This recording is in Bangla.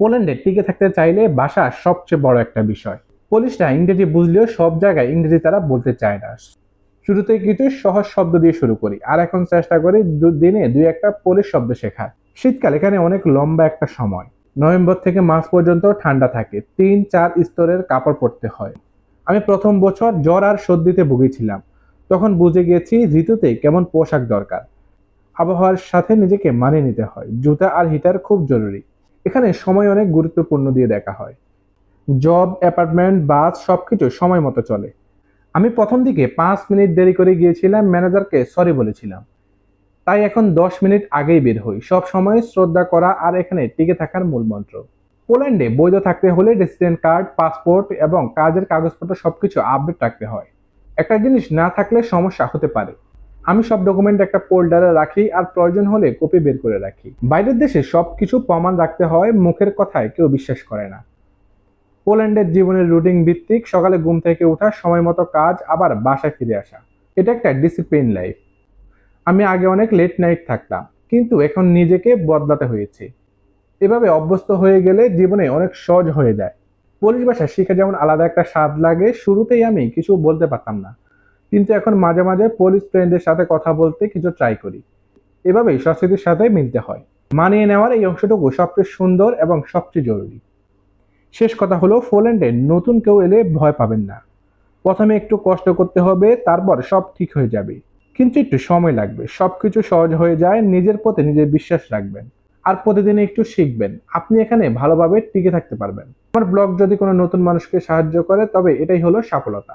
পোল্যান্ডে টিকে থাকতে চাইলে ভাষা সবচেয়ে বড় একটা বিষয়। পুলিশরা ইংরেজি বুঝলেও সব জায়গায় ইংরেজি তারা বলতে চায় না। শুরুতে কিছু সহজ শব্দ দিয়ে শুরু করি, আর এখন চেষ্টা করি দিনে দুই একটা পোলিশ শব্দ শেখার। শীতকাল, এখানে অনেক লম্বা একটা সময়। নভেম্বর থেকে মার্চ পর্যন্ত ঠান্ডা থাকে, তিন চার স্তরের কাপড় পরতে হয়। আমি প্রথম বছর জ্বর আর সর্দিতে ভুগেছিলাম। তখন বুঝে গেছি ঋতুতে কেমন পোশাক দরকার। আবহাওয়ার সাথে নিজেকে মানিয়ে নিতে হয়, জুতা আর হিটার খুব জরুরি। এখানে সময় অনেক গুরুত্বপূর্ণ দিয়ে দেখা হয়। জব, অ্যাপার্টমেন্ট, বাস সবকিছু সময় মতো চলে। আমি প্রথম দিকে পাঁচ মিনিট দেরি করে গিয়েছিলাম, ম্যানেজারকে সরি বলেছিলাম। তাই এখন দশ মিনিট আগেই বের হই। সব সময় শ্রদ্ধা করা আর এখানে টিকে থাকার মূল মন্ত্র। পোল্যান্ডে বৈধ থাকতে হলে রেসিডেন্ট কার্ড, পাসপোর্ট এবং কাজের কাগজপত্র সবকিছু আপডেট রাখতে হয়। একটা জিনিস না থাকলে সমস্যা হতে পারে। আমি সব ডকুমেন্ট একটা ফোল্ডারে রাখি আর প্রয়োজন হলে কপি বের করে রাখি। বাইরের দেশে সব কিছু প্রমাণ রাখতে হয়, মুখের কথায় কেউ বিশ্বাস করে না। পোল্যান্ডের জীবনের রুটিন ভিত্তিক, সকালে ঘুম থেকে ওঠা সময় মতো কাজ, আবার বাসায় ফিরে আসা। এটা একটা ডিসিপ্লিন লাইফ আমি আগে অনেক লেট নাইট থাকতাম, কিন্তু এখন নিজেকে বদলাতে হয়েছে। এভাবে অভ্যস্ত হয়ে গেলে জীবনে অনেক সহজ হয়ে যায়। পুলিশ ভাষা শিখে যেমন আলাদা একটা স্বাদ লাগে, শুরুতেই আমি কিছু বলতে পারতাম না। কিন্তু এখন মাঝে মাঝে পুলিশ ফ্রেন্ডের সাথে কথা বলতে কিছু ট্রাই করি। এভাবেই সংস্কৃতির সাথে মিলতে হয়। মানিয়ে নেওয়ার এই অংশটুকু সবচেয়ে সুন্দর এবং সবচেয়ে জরুরি। শেষ কথা হলো ফোল্যান্ডে নতুন কেউ এলে ভয় পাবেন না। প্রথমে একটু কষ্ট করতে হবে, তারপর সব ঠিক হয়ে যাবে। কিন্তু একটু সময় লাগবে। সব কিছু সহজ হয়ে যায়, নিজের প্রতি নিজের বিশ্বাস রাখবেন। আর প্রতিদিন একটু শিখবেন। আপনি এখানে ভালোভাবে টিকে থাকতে পারবেন। আমার ব্লগ যদি কোনো নতুন মানুষকে সাহায্য করে, তবে এটাই হলো সফলতা।